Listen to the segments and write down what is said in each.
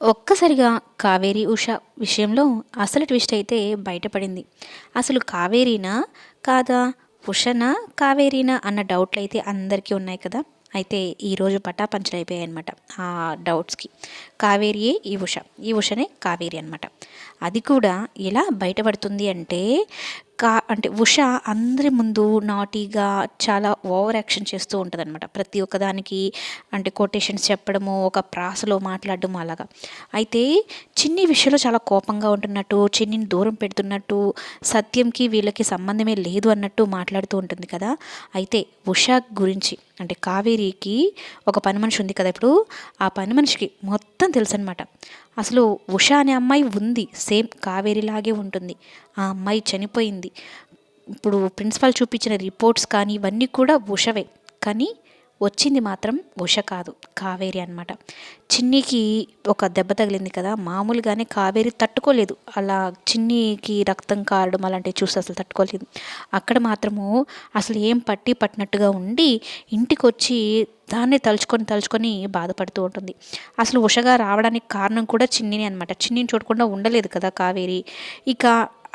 ఒక్కసారిగా కావేరి ఉష విషయంలో అసలు ట్విస్ట్ అయితే బయటపడింది. అసలు కావేరీనా కాదా? ఉషనా కావేరీనా అన్న డౌట్లు అయితే అందరికీ ఉన్నాయి కదా. అయితే ఈరోజు పటాపంచలు అయిపోయాయి అనమాట ఆ డౌట్స్కి. కావేరియే ఈ ఉష. ఈ ఉషనే కావేరి అనమాట అది కూడా ఎలా బయటపడుతుంది అంటే కా అంటే ఉష అందరి ముందు నాటీగా చాలా ఓవర్ యాక్షన్ చేస్తూ ఉంటుంది అనమాట ప్రతి ఒక్కదానికి అంటే కొటేషన్స్ చెప్పడము ఒక ప్రాసలో మాట్లాడడం అలాగా. అయితే చిన్ని విషయంలో చాలా కోపంగా ఉంటున్నట్టు చిన్నిని దూరం పెడుతున్నట్టు సత్యంకి వీళ్ళకి సంబంధమే లేదు అన్నట్టు మాట్లాడుతూ ఉంటుంది కదా. అయితే ఉష గురించి అంటే కావేరికి ఒక పని మనిషి ఉంది కదా ఇప్పుడు ఆ పని మనిషికి మొత్తం తెలుసు అనమాట అసలు ఉష అనే అమ్మాయి ఉంది సేమ్ కావేరిలాగే ఉంటుంది. ఆ అమ్మాయి చనిపోయింది. ఇప్పుడు ప్రిన్సిపాల్ చూపించిన రిపోర్ట్స్ కానీ ఇవన్నీ కూడా ఉషవే. కానీ వచ్చింది మాత్రం ఉష కాదు కావేరి అనమాట చిన్నికి ఒక దెబ్బ తగిలింది కదా మామూలుగానే కావేరి తట్టుకోలేదు. అలా చిన్నికి రక్తం కారడం అలాంటివి చూసి అసలు తట్టుకోలేదు. అక్కడ మాత్రము అసలు ఏం పట్టి పట్టినట్టుగా ఉండి ఇంటికి వచ్చి దాన్ని తలుచుకొని తలుచుకొని బాధపడుతూ ఉంటుంది. అసలు ఉషగా రావడానికి కారణం కూడా చిన్నిని అనమాట చిన్నిని చూడకుండా ఉండలేదు కదా కావేరి. ఇక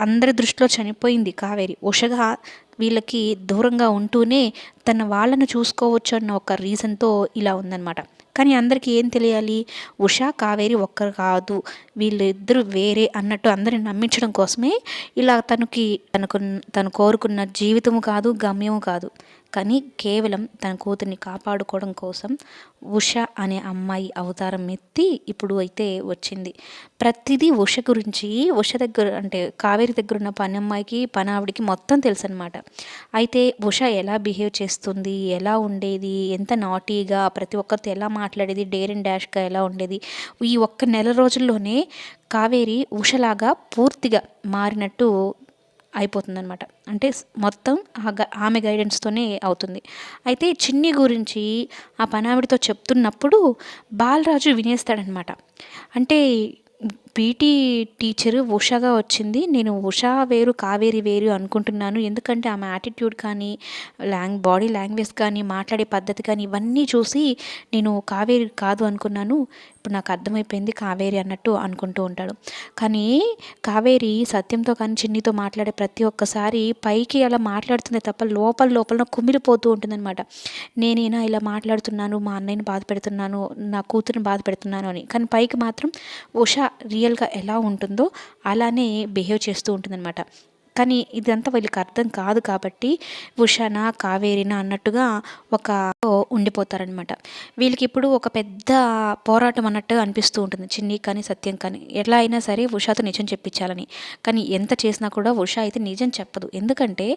అందరి దృష్టిలో చనిపోయింది కావేరి. ఉషగా వీళ్ళకి దూరంగా ఉంటూనే తన వాళ్ళను చూసుకోవచ్చు అన్న ఒక రీజన్తో ఇలా ఉందన్నమాట. కానీ అందరికీ ఏం తెలియాలి? ఉషా కావేరి ఒక్కరు కాదు. వీళ్ళిద్దరూ వేరే అన్నట్టు అందరిని నమ్మించడం కోసమే ఇలా తనకి తనకు తను కోరుకున్న జీవితము కాదు గమ్యము కాదు. కానీ కేవలం తన కూతుర్ని కాపాడుకోవడం కోసం ఉష అనే అమ్మాయి అవతారం ఎత్తి ఇప్పుడు అయితే వచ్చింది. ప్రతిదీ ఉష గురించి ఉష దగ్గర అంటే కావేరి దగ్గర ఉన్న పని అమ్మాయికి పని ఆవిడికి మొత్తం తెలుసు అనమాట అయితే ఉష ఎలా బిహేవ్ చేస్తుంది ఎలా ఉండేది ఎంత నాటీగా ప్రతి ఒక్కరితో ఎలా మాట్లాడేది డేర్ అండ్ డాష్గా ఎలా ఉండేది ఈ ఒక్క నెల రోజుల్లోనే కావేరి ఉషలాగా పూర్తిగా మారినట్టు అయిపోతుందన్నమాట. అంటే మొత్తం ఆమె గైడెన్స్తోనే అవుతుంది. అయితే చిన్ని గురించి ఆ పనావిడితో చెప్తున్నప్పుడు బాలరాజు వినేస్తాడనమాట అంటే పీటీ టీచరు ఉషగా వచ్చింది. నేను ఉషా వేరు కావేరి వేరు అనుకుంటున్నాను. ఎందుకంటే ఆమె యాటిట్యూడ్ కానీ లాంగ్ బాడీ లాంగ్వేజ్ కానీ మాట్లాడే పద్ధతి కానీ ఇవన్నీ చూసి నేను కావేరి కాదు అనుకున్నాను. ఇప్పుడు నాకు అర్థమైపోయింది కావేరి అన్నట్టు అనుకుంటూ ఉంటాడు. కానీ కావేరి సత్యంతో కానీ చిన్నితో మాట్లాడే ప్రతి ఒక్కసారి పైకి అలా మాట్లాడుతుంది తప్ప లోపల లోపల కుమిలిపోతూ ఉంటుందన్నమాట. నేనైనా ఇలా మాట్లాడుతున్నాను మా అన్నయ్యని బాధ పెడుతున్నాను నా కూతురిని బాధ పెడుతున్నాను అని. కానీ పైకి మాత్రం ఉషా రియల్గా ఎలా ఉంటుందో అలానే బిహేవ్ చేస్తూ ఉంటుందన్నమాట. కానీ ఇదంతా వీళ్ళకి అర్థం కాదు కాబట్టి ఉషాన కావేరిన అన్నట్టుగా ఒక ఉండిపోతారనమాట వీళ్ళకి ఇప్పుడు ఒక పెద్ద పోరాటం అన్నట్టు అనిపిస్తూ ఉంటుంది. చిన్ని కానీ సత్యం కానీ ఎలా అయినా సరే ఉషాతో నిజం చెప్పించాలని. కానీ ఎంత చేసినా కూడా ఉషా అయితే నిజం చెప్పదు. ఎందుకంటే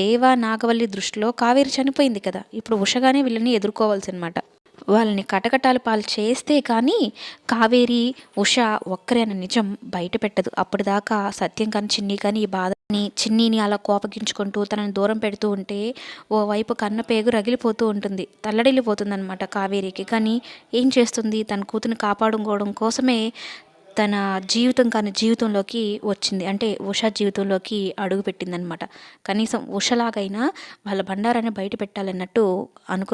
దేవ నాగవల్లి దృష్టిలో కావేరి చనిపోయింది కదా. ఇప్పుడు ఉషగానే వీళ్ళని ఎదుర్కోవాల్సి అనమాట వాళ్ళని కటకటాలు పాలు చేస్తే కానీ కావేరి ఉష ఒక్కరే అన్న నిజం బయట పెట్టదు. అప్పటిదాకా సత్యం కానీ చిన్ని కానీ ఈ బాధని చిన్నీని అలా కోపగించుకుంటూ తనని దూరం పెడుతూ ఉంటే ఓవైపు కన్నపేగు రగిలిపోతూ ఉంటుంది. తల్లడిల్లిపోతుంది అనమాట కావేరికి. కానీ ఏం చేస్తుంది? తన కూతుని కాపాడుకోవడం కోసమే తన జీవితం కానీ జీవితంలోకి వచ్చింది. అంటే ఉష జీవితంలోకి అడుగు పెట్టిందనమాట కనీసం ఉషలాగైనా వాళ్ళ బండారాన్ని బయట పెట్టాలన్నట్టు అనుకు